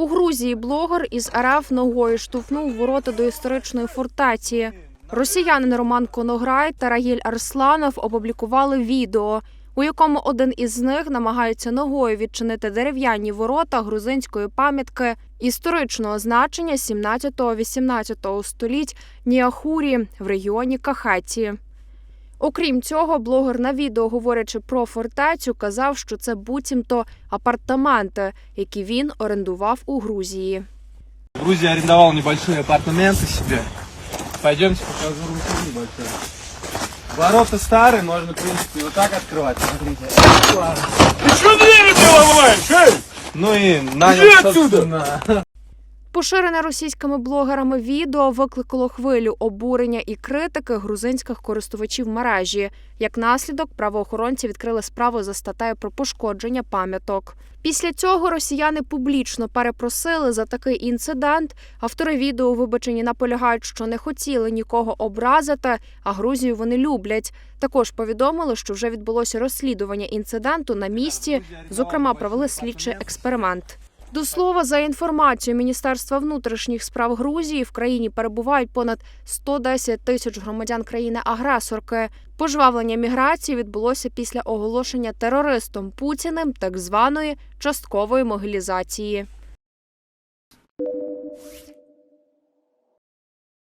У Грузії блогер із РФ ногою штовхнув ворота до історичної фортеці. Росіянин Роман Конограй та Рагіль Арсланов опублікували відео, у якому один із них намагається ногою відчинити дерев'яні ворота грузинської пам'ятки історичного значення 17-18 століть Ніахурі в регіоні Кахеті. Окрім цього, блогер на відео, говорячи про фортецю, казав, що це буцімто апартаменти, які він орендував у Грузії. В Грузии арендовал небольшие апартаменты себе. Пойдемте покажу руку небольшую. Ворота старые, можно, в принципе, вот так открывать. Смотрите. Ты что двери ты ломаешь, эй? Ну и нанял, Иди отсюда! собственно, Поширене російськими блогерами відео викликало хвилю обурення і критики грузинських користувачів мережі. Як наслідок, правоохоронці відкрили справу за статтею про пошкодження пам'яток. Після цього росіяни публічно перепросили за такий інцидент. Автори відео у вибаченні наполягають, що не хотіли нікого образити, а Грузію вони люблять. Також повідомили, що вже відбулося розслідування інциденту на місці. Зокрема, провели слідчий експеримент. До слова, за інформацією Міністерства внутрішніх справ Грузії, в країні перебувають понад 110 тисяч громадян країни-агресорки. Пожвавлення міграції відбулося після оголошення терористом Путіним так званої часткової могилізації.